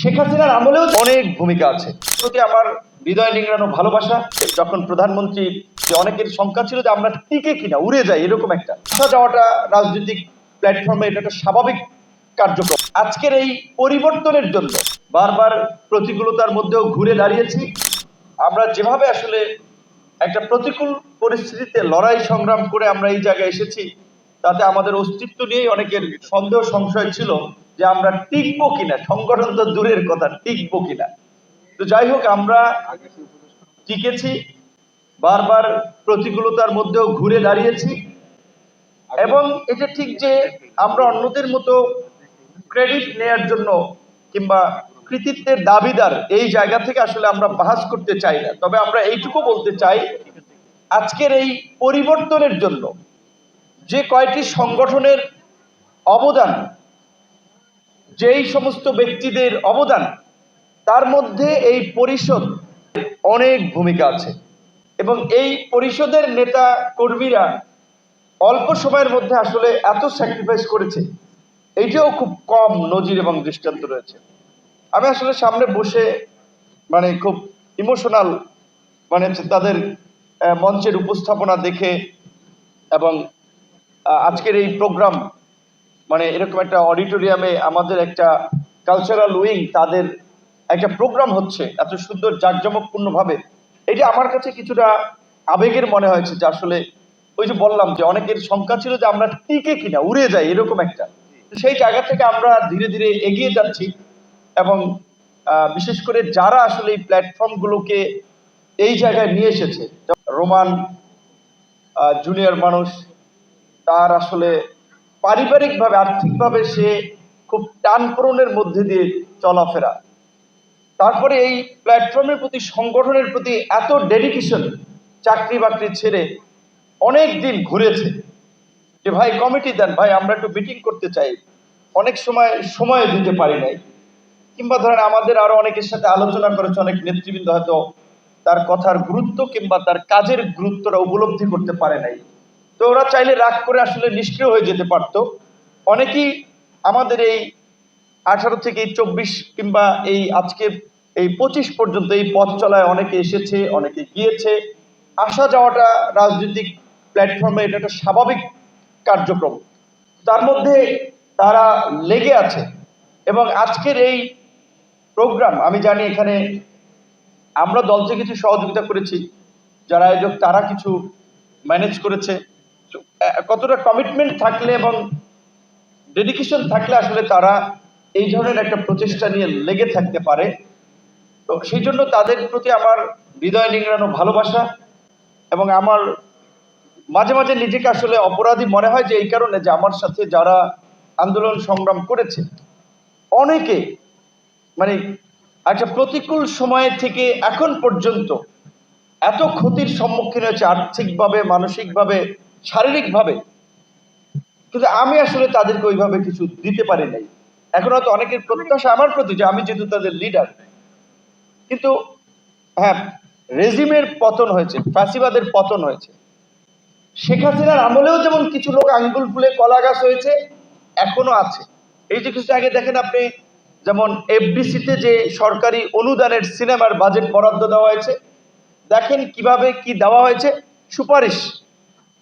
শেখ হাসিনার আমলেও অনেক ভূমিকা আছে। প্রতি আমার হৃদয় নিংড়ানো ভালোবাসা, যখন প্রধানমন্ত্রী যে অনেকের শঙ্কা ছিল যে আমরা টিকে কিনা, উড়ে যাই, এরকম একটা। আসা যাওয়াটা রাজনৈতিক প্ল্যাটফর্মে এটা একটা স্বাভাবিক কার্যক্রম। আজকের এই পরিবর্তনের জন্য বারবার প্রতিকূলতার মধ্যেও ঘুরে দাঁড়িয়েছি। আমরা যেভাবে আসলে একটা প্রতিকূল পরিস্থিতিতে লড়াই সংগ্রাম করে আমরা এই জায়গায় এসেছি তাতে আমাদের অস্তিত্ব নিয়েই অনেকের সন্দেহ, সংশয় ছিল যে আমরা টিকবো কিনা, সংগঠন তো দূরের কথা, টিকবো কিনা। তো যাই হোক, আমরা টিকেছি, বারবার প্রতিকূলতার মধ্যেও ঘুরে দাঁড়িয়েছি। এবং এটা ঠিক যে আমরা অন্যদের মতো ক্রেডিট নেয়ার জন্য কিংবা কৃতিত্বের দাবিদার এই জায়গা থেকে আসলে আমরা বাহাস করতে চাই না। তবে আমরা এইটুকু বলতে চাই, আজকের এই পরিবর্তনের জন্য যে কয়টি সংগঠনের অবদান, যেই সমস্ত ব্যক্তিদের অবদান, তার মধ্যে এই পরিষদ অনেক ভূমিকা আছে। এবং এই পরিষদের নেতা কর্মীরা অল্প সময়ের মধ্যে আসলে এত স্যাক্রিফাইস করেছে, এইটাও খুব কম নজির এবং দৃষ্টান্ত রয়েছে। আমি আসলে সামনে বসে মানে খুব ইমোশনাল মানে তাদের মঞ্চের উপস্থাপনা দেখে এবং আজকের এই প্রোগ্রাম মানে এরকম একটা অডিটোরিয়ামে আমাদের একটা কালচারাল উইং তাদের একটা প্রোগ্রাম হচ্ছে, এত সুন্দর জাঁকজমকপূর্ণভাবে। এটা আমার কাছে কিছুটা আবেগের মনে হয়েছে যে আসলে ওই যে বললাম যে অনেকের শঙ্কা ছিল যে আমরা টিকে কিনা, উড়ে যাই, এরকম একটা। সেই জায়গা থেকে আমরা ধীরে ধীরে এগিয়ে যাচ্ছি এবং বিশেষ করে যারা আসলে এই প্ল্যাটফর্মগুলোকে এই জায়গায় নিয়ে এসেছে রোমান জুনিয়র মানুষ তার আসলে পারিবারিকভাবে, আর্থিকভাবে সে খুব টানপূরণের মধ্যে দিয়ে চলাফেরা। তারপরে এই প্ল্যাটফর্মের প্রতি, সংগঠনের প্রতি এত ডেডিকেশন চাকরি বাকরি ছেড়ে অনেক দিন ঘুরেছে যে, ভাই কমিটি দেন, ভাই, আমরা একটু মিটিং করতে চাই। অনেক সময় সময় দিতে পারি নাই। কিংবা ধরেন আমাদের আরও অনেকের সাথে আলোচনা করেছে, অনেক নেতৃবৃন্দ হয়তো তার কথার গুরুত্ব কিংবা তার কাজের গুরুত্বটা উপলব্ধি করতে পারে নাই। তো ওরা চাইলে রাগ করে আসলে নিষ্ক্রিয় হয়ে যেতে পারতো। অনেকেই আমাদের এই আঠারো থেকে চব্বিশ কিংবা এই আজকে এই পঁচিশ পর্যন্ত এই পথ চলায় অনেকে এসেছে, অনেকে গিয়েছে। আসা যাওয়াটা রাজনৈতিক প্ল্যাটফর্মে এটা একটা স্বাভাবিক কার্যক্রম। তার মধ্যে তারা লেগে আছে এবং আজকের এই প্রোগ্রাম আমি জানি এখানে আমরা দল থেকে কিছু সহযোগিতা করেছি, যারা আয়োজক, তারা কিছু ম্যানেজ করেছে। কতটা কমিটমেন্ট থাকলে এবং ডেডিকেশন থাকলে আসলে তারা এই ধরনের একটা প্রচেষ্টা নিয়ে লেগে থাকতে পারে। তো সেই জন্য তাদের প্রতি আমার হৃদয় নিংড়ানো ভালোবাসা এবং আমার মাঝে মাঝে নিজেকে আসলে অপরাধী মনে হয় যে এই কারণে যে আমার সাথে যারা আন্দোলন সংগ্রাম করেছে, অনেকে মানে একটা প্রতিকূল সময় থেকে এখন পর্যন্ত এত ক্ষতির সম্মুখীন হয়েছে আর্থিকভাবে, মানসিকভাবে শারীরিকভাবে। কিন্তু আমি আসলে তাদেরকে ওইভাবে কিছু দিতে পারি নাই। এখন হয়তো অনেকের প্রত্যাশা আমার প্রতি যে আমি যেহেতু তাদের লিডার কিন্তু হ্যাঁ রেজিমের পতন হয়েছে, ফ্যাসিবাদের পতন হয়েছে। শেখ হাসিনার আমলেও যেমন কিছু লোক আঙ্গুল ফুলে কলা গাছ হয়েছে, এখনও আছে। এই যে কিছু আগে দেখেন আপনি, যেমন এফডিসিতে যে সরকারি অনুদানের সিনেমার বাজেট বরাদ্দ দেওয়া হয়েছে, দেখেন কীভাবে কি দেওয়া হয়েছে। সুপারিশ।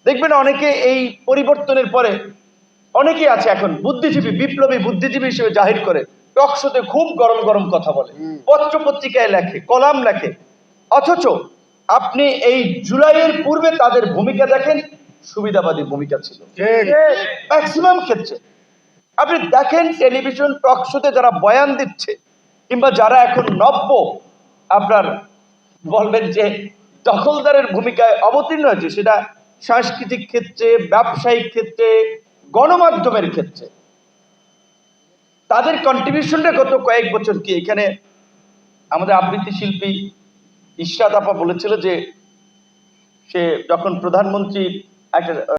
দেখবেন অনেকে এই পরিবর্তনের পরে অনেকেই আছে এখন বুদ্ধিজীবী বিপ্লবী বুদ্ধিজীবী হিসেবে জাহির করে টকশোতে খুব গরম গরম কথা বলে পত্র পত্রিকায় লেখে কলাম লেখে। অথচ আপনি এই জুলাইয়ের পূর্বে তাদের ভূমিকা দেখেন সুবিধাবাদী ভূমিকা ছিল। ম্যাক্সিমাম ক্ষেত্রে। আপনি দেখেন টেলিভিশন টক শোতে যারা বয়ান দিচ্ছে কিংবা যারা এখন নব্য আপনার বলবেন যে দখলদারের ভূমিকায় অবতীর্ণ হয়েছে সেটা সাংস্কৃতিক ক্ষেত্রে, ব্যবসায়িক ক্ষেত্রে, গণমাধ্যমের ক্ষেত্রে। তাদের কন্ট্রিবিউশনটা গত কয়েক বছর কি? এখানে আমাদের আবৃত্তি শিল্পী ইশরাত আপা বলেছিল যে সে যখন প্রধানমন্ত্রী একটা